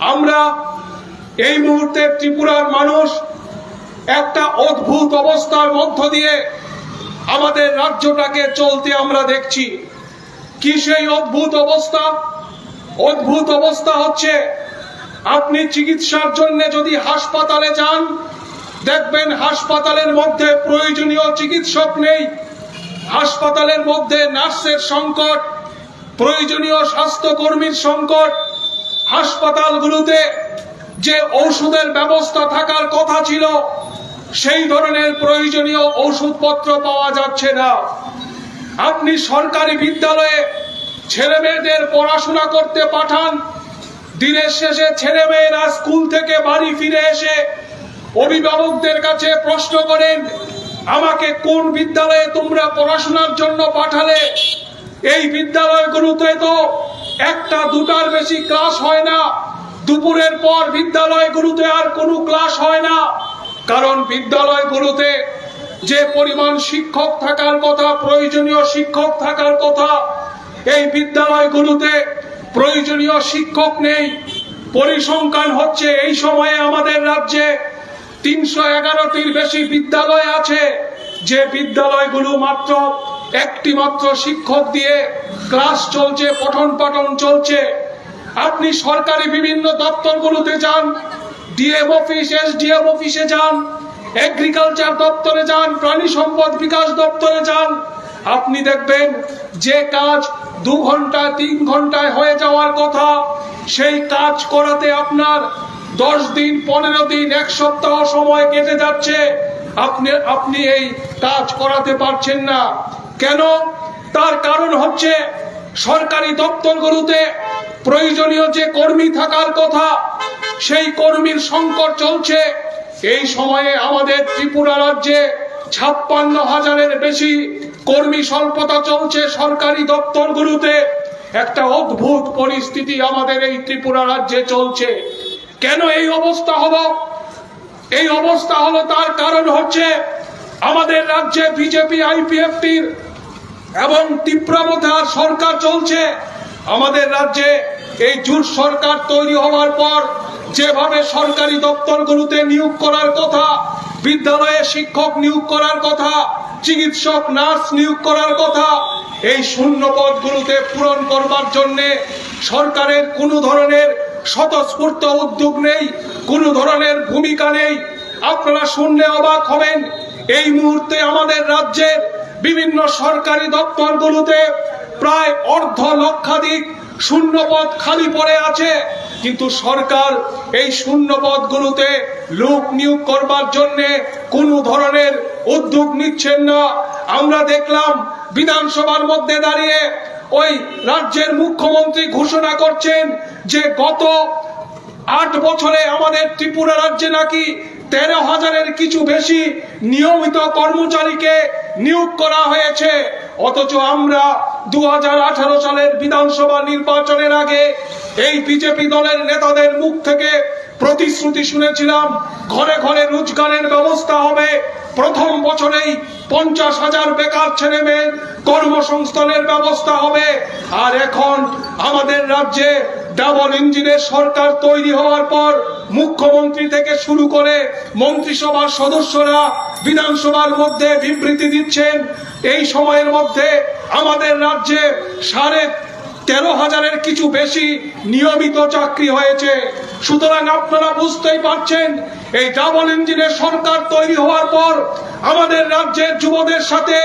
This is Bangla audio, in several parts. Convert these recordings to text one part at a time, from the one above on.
আমরা এই মুহূর্তে ত্রিপুরার মানুষ একটা অদ্ভুত অবস্থার মধ্য দিয়ে আমাদের রাজ্যটাকে চলতে আমরা দেখছি। কি সেই অদ্ভুত অবস্থা? অদ্ভুত অবস্থা হচ্ছে, আপনি চিকিৎসার জন্য যদি হাসপাতালে যান, দেখবেন হাসপাতালের মধ্যে প্রয়োজনীয় চিকিৎসক নেই। হাসপাতালের মধ্যে নার্সের সংকট, প্রয়োজনীয় স্বাস্থ্যকর্মীর সংকট হাসপাতালগুলোতে যে ঔষধের ব্যবস্থা থাকার কথা ছিল, সেই ধরনের প্রয়োজনীয় ওষুধপত্র পাওয়া যাচ্ছে না। আপনি সরকারি বিদ্যালয়ে ছেলে মেয়েদের পড়াশোনা করতে পাঠান, দিনের শেষে ছেলে মেয়েরা স্কুল থেকে বাড়ি ফিরে এসে অভিভাবকদের কাছে প্রশ্ন করেন, আমাকে কোন বিদ্যালয়ে তোমরা পড়াশোনার জন্য পাঠালে? এই বিদ্যালয়গুলোতে তো একটা দুটার বেশি ক্লাস হয় না। দুপুরের পর বিদ্যালয়গুলোতে আর কোনো ক্লাস হয় না। কারণ বিদ্যালয়গুলোতে যে পরিমাণ শিক্ষক থাকার কথা, প্রয়োজনীয় শিক্ষক থাকার কথা, এই বিদ্যালয়গুলোতে প্রয়োজনীয় শিক্ষক নেই। পরিসংখ্যান হচ্ছে, এই সময়ে আমাদের রাজ্যে তিনশো এগারোটির বেশি বিদ্যালয় আছে। যে বিদ্যালয়গুলো মাত্র একটি মাত্র শিক্ষক দিয়ে ক্লাস চলছে, পঠন পাঠন চলছে। আপনি সরকারি বিভিন্ন দপ্তরগুলোতে যান ডিএম অফিস এস এসডিএম অফিসে যান এগ্রিকালচার দপ্তরে যান, প্রাণী সম্পদ বিকাশ দপ্তরে যান, আপনি দেখবেন যে কাজ দু ঘণ্টা, তিন ঘন্টায় হয়ে যাওয়ার কথা, সেই কাজ করাতে আপনার দশ দিন, পনেরো দিন, এক সপ্তাহ সময় কেটে যাচ্ছে। আপনি আপনি এই কাজ করাতে পারছেন না। কেন? তার কারণ হচ্ছে সরকারি দপ্তরগুলোতে প্রয়োজনীয় যে কর্মী থাকার কথা, সেই কর্মীর সংকট চলছে। এই সময়ে আমাদের ত্রিপুরা রাজ্যে ছাপ্পান্ন হাজারের বেশি কর্মী স্বল্পতা চলছে সরকারি দপ্তরগুলোতে একটা অদ্ভুত পরিস্থিতি আমাদের এই ত্রিপুরা রাজ্যে চলছে। কেন এই অবস্থা হলো? এই অবস্থা হলো তার কারণ হচ্ছে আমাদের রাজ্যে বিজেপি, আইপিএফটির এবং তীব্রাবতার সরকার চলছে। আমাদের রাজ্যে এই জুট সরকার তৈরি হওয়ার পর যেভাবে সরকারি দপ্তরগুলোতে নিয়োগ করার কথা, বিদ্যালয়ে শিক্ষক নিয়োগ করার কথা, চিকিৎসক, নার্স নিয়োগ করার কথা, এই শূন্য পদগুলোতে পূরণ করবার জন্য সরকারের কোনো ধরনের স্বতঃস্ফূর্ত উদ্যোগ নেই, কোনো ধরনের ভূমিকা নেই। আপনারা শুনলে অবাক হবেন, এই মুহূর্তে আমাদের রাজ্যের বিভিন্ন সরকারি দপ্তরগুলোতে প্রায় অর্ধ লক্ষাধিক শূন্য পদ খালি পড়ে আছে। কিন্তু সরকার এই শূন্য পদগুলোতে লোক নিয়োগ করবার জন্য কোনো ধরনের উদ্যোগ নিচ্ছেন না। আমরা দেখলাম বিধানসভার মধ্যে দাঁড়িয়ে ওই রাজ্যের মুখ্যমন্ত্রী ঘোষণা করছেন যে গত আট বছরে আমাদের ত্রিপুরা রাজ্যে নাকি তেরো হাজারের কিছু বেশি নিয়মিত কর্মচারীকে নিয়োগ করা হয়েছে। অথচ আমরা দু হাজার আঠারো সালের বিধানসভা নির্বাচনের আগে এই বিজেপি দলের নেতাদের মুখ থেকে প্রতিশ্রুতি শুনেছিলাম, ঘরে ঘরে রোজগারের ব্যবস্থা হবে। প্রথম বছরেই পঞ্চাশ হাজার বেকার ছেলে মেয়ের কর্মসংস্থানের ব্যবস্থা হবে। আর এখন আমাদের রাজ্যে ডাবল ইঞ্জিনের সরকার তৈরি হওয়ার পর মুখ্যমন্ত্রী থেকে শুরু করে মন্ত্রিসভার সদস্যরা বিধানসভার মধ্যে বিবৃতি দিচ্ছেন। এই সময়ের মধ্যে আমাদের রাজ্যে সাড়ে তেরো হাজারের কিছু বেশি নিয়মিত চাকরি হয়েছে। সুতরাং আপনারা বুঝতেই পারছেন, এই ডাবল ইঞ্জিনের সরকার তৈরি হওয়ার পর আমাদের রাজ্যের যুবদের সাথে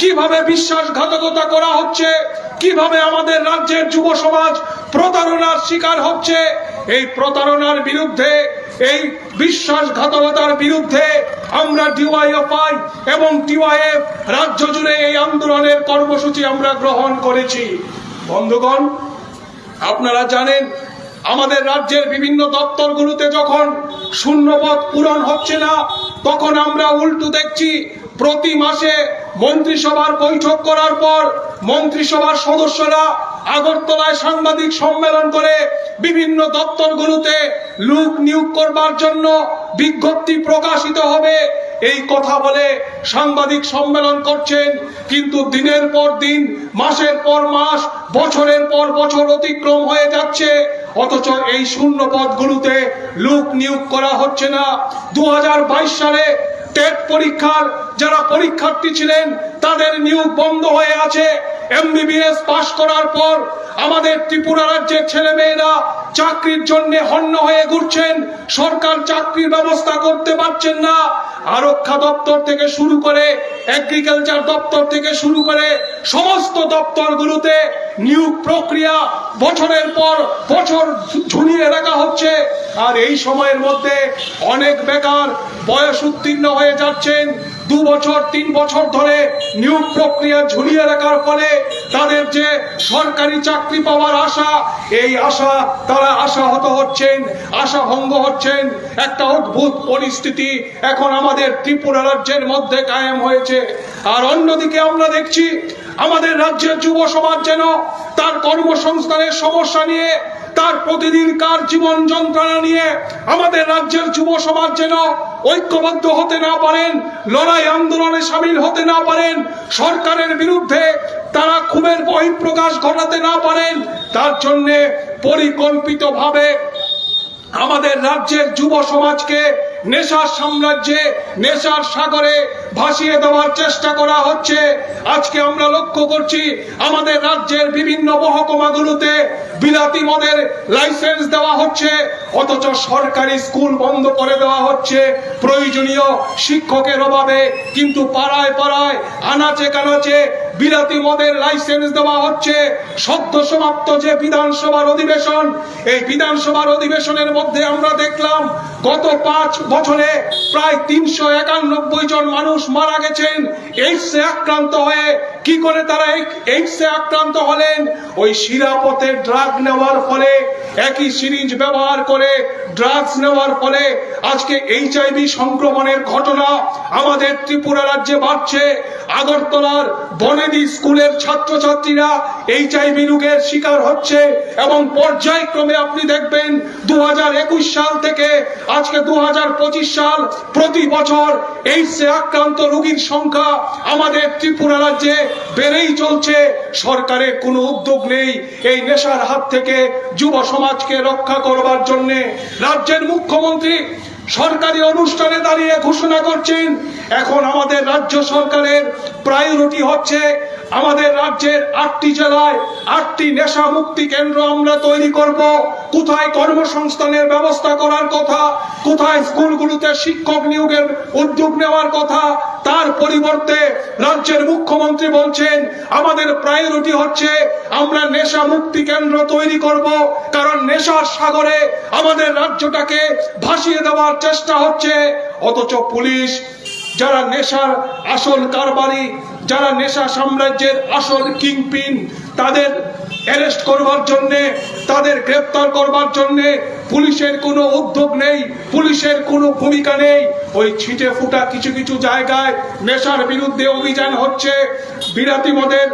কীভাবে বিশ্বাসঘাতকতা করা হচ্ছে? কীভাবে আমাদের রাজ্যের যুব সমাজ প্রতারণার শিকার হচ্ছে? এই প্রতারণার বিরুদ্ধে, এই বিশ্বাসঘাতকতার বিরুদ্ধে আমরা ডিওয়াইএফআই এবং টিওয়াইএফ রাজ্য জুড়ে এই আন্দোলনের কর্মসূচি আমরা গ্রহণ করেছি। বন্ধুগণ, আপনারা জানেন, আমাদের রাজ্যের বিভিন্ন দপ্তরগুলোতে যখন শূন্যপদ পূরণ হচ্ছে না, তখন আমরা উল্টো দেখছি প্রতি মাসে মন্ত্রিসভার বৈঠক করার পর মন্ত্রিসভার সদস্যরা আগরতলায় সাংবাদিক সম্মেলন করে বিভিন্ন দপ্তরগুলোতে লোক নিয়োগ করবার জন্য বিজ্ঞপ্তি প্রকাশিত হবে। এই কথা বলে সাংবাদিক সম্মেলন করছেন, কিন্তু দিনের পর দিন, মাসের পর মাস, বছরের পর বছর অতিক্রম হয়ে যাচ্ছে। অথচ এই শূন্য পদগুলোতে লোক নিয়োগ করা হচ্ছে না। দু হাজার বাইশ সালে টেট পরীক্ষার যারা পরীক্ষার্থী ছিলেন, তাদের নিয়োগ বন্ধ হয়ে আছে এমবিবিএস পাশ করার পর আমাদের ত্রিপুরা রাজ্যের ছেলে মেয়েরা চাকরির জন্য হন্য হয়ে ঘুরছেন। সরকার চাকরির ব্যবস্থা করতে পারছেন না। আরক্ষা দপ্তর থেকে শুরু করে এগ্রিকালচার দপ্তর থেকে শুরু করে সমস্ত দপ্তরগুলোতে নিয়োগ প্রক্রিয়া বছরের পর বছর ঝুলিয়ে রাখা হচ্ছে। আর এই সময়ের মধ্যে অনেক বেকার, বয়স উত্তীর্ণ হয়ে যাচ্ছেন। দু বছর, তিন বছর ধরে নিয়োগ প্রক্রিয়া ঝুলিয়ে রাখার ফলে তাদের যে সরকারি চাকরি পাওয়ার আশা, এই আশা, তারা আশাহত হচ্ছেন আশা ভঙ্গ হচ্ছেন। একটা অদ্ভুত পরিস্থিতি এখন আমাদের ত্রিপুরা রাজ্যের মধ্যে কায়েম হয়েছে। আর অন্যদিকে আমরা দেখছি, আমাদের রাজ্যের যুব সমাজ যেন তার কর্মসংস্থানের সমস্যা নিয়ে, তার প্রতিদিনকার জীবন যন্ত্রণা নিয়ে, আমাদের রাজ্যের যুব সমাজ যেন ঐক্যবদ্ধ হতে না পারেন, লড়াই আন্দোলনে সামিল হতে না পারেন, সরকারের বিরুদ্ধে তারা ক্ষোভের বহিঃপ্রকাশ ঘটাতে না পারেন, তার জন্যে পরিকল্পিতভাবে আমাদের রাজ্যের যুব সমাজকে নেশার সাম্রাজ্যে, নেশার সাগরে ভাসিয়ে দেওয়ার চেষ্টা করা হচ্ছে। আজকে আমরা লক্ষ্য করছি, আমাদের রাজ্যের বিভিন্ন মহকুমাগুলোতে বিলাতি মদের লাইসেন্স দেওয়া হচ্ছে, অথচ সরকারি স্কুল বন্ধ করে দেওয়া হচ্ছে। প্রয়োজনীয় শিক্ষকের অভাবে কিন্তু পাড়ায় পাড়ায় আনাচে কানাচে বিলাতি মদের লাইসেন্স দেওয়া হচ্ছে। সদ্য সমাপ্ত যে বিধানসভার অধিবেশন, এই বিধানসভার অধিবেশনের মধ্যে আমরা দেখলাম, গত পাঁচ বছরে প্রায় তিনশো একানব্বই জন মানুষ মারা গেছেন এইডসে আক্রান্ত হয়ে কি করে তারা এইডসে আক্রান্ত হলেন? ওই শিরাপথে ড্রাগ নেওয়ার ফলে, একই সিরিঞ্জ ব্যবহার করে ড্রাগস নেওয়ার ফলে আজকে এইচআইভি সংক্রমণের ঘটনা আমাদের ত্রিপুরা রাজ্যে বাড়ছে। আগরতলার বনেদি স্কুলের ছাত্রছাত্রীরা এইচআইভি রোগের শিকার হচ্ছে এবং পর্যায়ক্রমে আপনি দেখবেন দুহাজার একুশ সাল থেকে আজকে দুহাজার পঁচিশ সাল প্রতি বছর এইডসে আক্রান্ত রোগীর সংখ্যা আমাদের ত্রিপুরা রাজ্যে বেড়েই চলছে। সরকারের কোনো উদ্যোগ নেই এই নেশার হাত থেকে যুব সমাজকে রক্ষা করবার জন্যে। রাজ্যের মুখ্যমন্ত্রী সরকারি অনুষ্ঠানে দাঁড়িয়ে ঘোষণা করছেন এখন আমাদের রাজ্য সরকারের প্রায়োরিটি হচ্ছে আমাদের রাজ্যের আটটি জেলায় আটটি নেশা মুক্তি কেন্দ্র আমরা তৈরি করব। কোথায় কর্মসংস্থানের ব্যবস্থা করার কথা, কোথায় স্কুলগুলোতে শিক্ষক নিয়োগের উদ্যোগ নেওয়ার কথা, তার পরিবর্তে রাজ্যের মুখ্যমন্ত্রী বলছেন, আমাদের প্রায়োরিটি হচ্ছে আমরা নেশা মুক্তি কেন্দ্র তৈরি করব, কারণ নেশার সাগরে আমাদের রাজ্যটাকে ভাসিয়ে দেওয়ার চেষ্টা হচ্ছে। অথচ পুলিশ, যারা নেশার আসল কারবারি যারা নেশা সাম্রাজ্যের আসল কিংপিন, তাদের অ্যারেস্ট করবার জন্যে, তাদের গ্রেপ্তার করবার জন্যে পুলিশের কোনো উদ্যোগ নেই, পুলিশের কোনো ভূমিকা নেই। ওই ছিটে ফুটা কিছু কিছু জায়গায় নেশার বিরুদ্ধে অভিযান হচ্ছে। বিরাতি মদের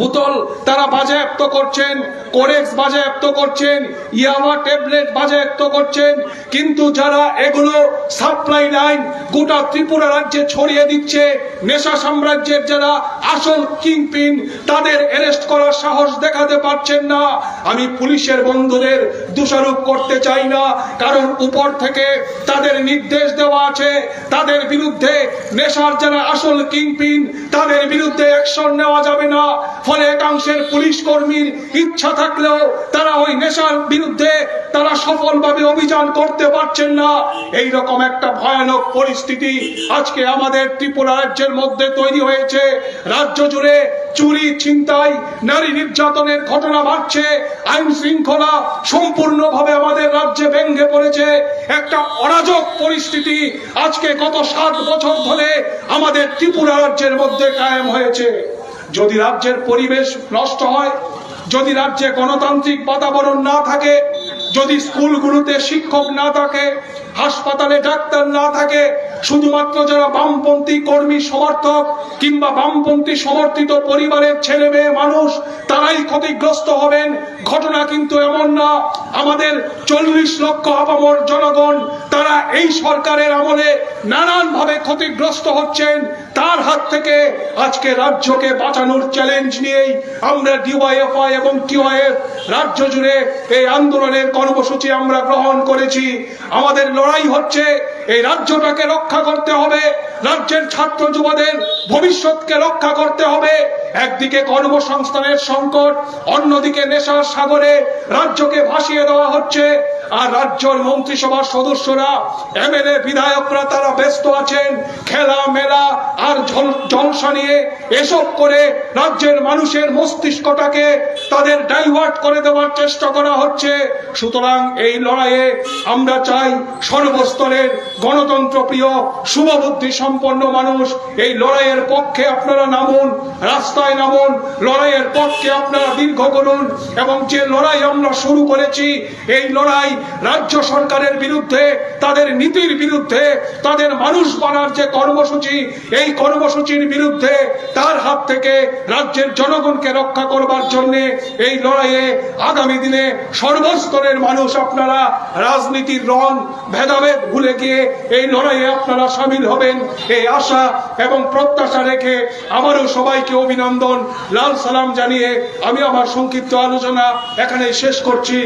বোতল তারা বাজেয়াপ্ত করছেন, কোরেক্স বাজেয়াপ্ত করছেন, ইয়ামা ট্যাবলেট বাজেয়াপ্ত করছেন, কিন্তু যারা এগুলো সাপ্লাই লাইন গোটা ত্রিপুরা রাজ্যে ছড়িয়ে দিচ্ছে, নেশা সাম্রাজ্যের যারা আসল কিংপিন, তাদের অ্যারেস্ট করার সাহস দেখাতে পারছেন না। আমি পুলিশের বন্ধুদের দোষারোপ করতে চাই না, কারণ উপর থেকে তাদের নির্দেশ দেওয়া আছে, তাদের বিরুদ্ধে নেশার যারা আসল কিংপিন, তাদের বিরুদ্ধে অ্যাকশন নেওয়া যাবে না। ফলে একাংশের পুলিশ কর্মীর ইচ্ছা থাকলেও তারা ওই নেশার বিরুদ্ধে তারা সফলভাবে অভিযান করতে পারছেন না। এই রকম একটা ভয়ানক পরিস্থিতি আজকে আমাদের ত্রিপুরা রাজ্যের মধ্যে তৈরি হয়েছে। রাজ্য জুড়ে চুরি, ছিনতাই, নারী নির্যাতনের ঘটনা বাড়ছে। আইন শৃঙ্খলা সম্পূর্ণভাবে আমাদের রাজ্যে ভেঙ্গে পড়েছে। একটা অরাজক পরিস্থিতি আজকে গত সাত বছর ধরে আমাদের ত্রিপুরা রাজ্যের মধ্যে কায়েম হয়েছে। যদি রাজ্যের পরিবেশ নষ্ট হয়, যদি রাজ্যে গণতান্ত্রিক বাতাবরণ না থাকে, যদি স্কুলগুলোতে শিক্ষক না থাকে, হাসপাতালে ডাক্তার না থাকে শুধুমাত্র যারা বামপন্থী কর্মী সমর্থক কিংবা বামপন্থী সমর্থিত পরিবারের ছেলে মেয়ে মানুষ, তারাই ক্ষতিগ্রস্ত হবেন। ঘটনা কিন্তু এমন না। আমাদের চল্লিশ লক্ষ আপামর জনগণ, তারা এই সরকারের আমলে নানানভাবে ক্ষতিগ্রস্ত হচ্ছেন। তার হাত থেকে আজকে রাজ্যকে বাঁচানোর চ্যালেঞ্জ নিয়েই আমরা ডিওয়াইএফআই এবং টিওয়াইএফ রাজ্য জুড়ে এই আন্দোলনের কর্মসূচি আমরা গ্রহণ করেছি। আমাদের লড়াই হচ্ছে এই রাজ্যটাকে রক্ষা করতে হবে। রাজ্যের ছাত্র যুবদের ভবিষ্যৎকে রক্ষা করতে হবে। একদিকে কর্মসংস্থানের সংকট, অন্যদিকে নেশার সাগরে রাজ্যকে ভাসিয়ে দেওয়া হচ্ছে। আর রাজ্যের মন্ত্রিসভার সদস্যরা, এমএলএ বিধায়করা তারা ব্যস্ত আছেন। খেলা, মেলা আর জল- জলসা নিয়ে এসব করে রাজ্যের মানুষের মস্তিষ্কটাকে তাদের ডাইভার্ট করে দেওয়ার চেষ্টা করা হচ্ছে। সুতরাং এই লড়াইয়ে আমরা চাই সর্বস্তরের গণতন্ত্র প্রিয়, শুভবুদ্ধি সম্পন্ন মানুষ, এই লড়াইয়ের পক্ষে আপনারা নামুন, রাস্তায় নামুন, লড়াইয়ের পক্ষে আপনারা দীর্ঘ করুন, এবং যে লড়াই আমরা শুরু করেছি, এই লড়াই রাজ্য সরকারের বিরুদ্ধে, তাদের নীতির বিরুদ্ধে, তাদের মানুষ বানার যে কর্মসূচি, এই কর্মসূচির বিরুদ্ধে তার হাত থেকে রাজ্যের জনগণকে রক্ষা করবার জন্য এই লড়াইয়ে আগামী দিনে সর্বস্তরের মানুষ আপনারা রাজনীতির রং, ভেদাভেদ ভুলে গিয়ে এই লড়াইয়ে আপনারা সামিল হবেন। এই আশা এবং প্রত্যাশা রেখে আমারও সবাইকে অভিনন্দন। লাল সালাম জানিয়ে আমি আমার সংক্ষিপ্ত আলোচনা এখানে শেষ করছি।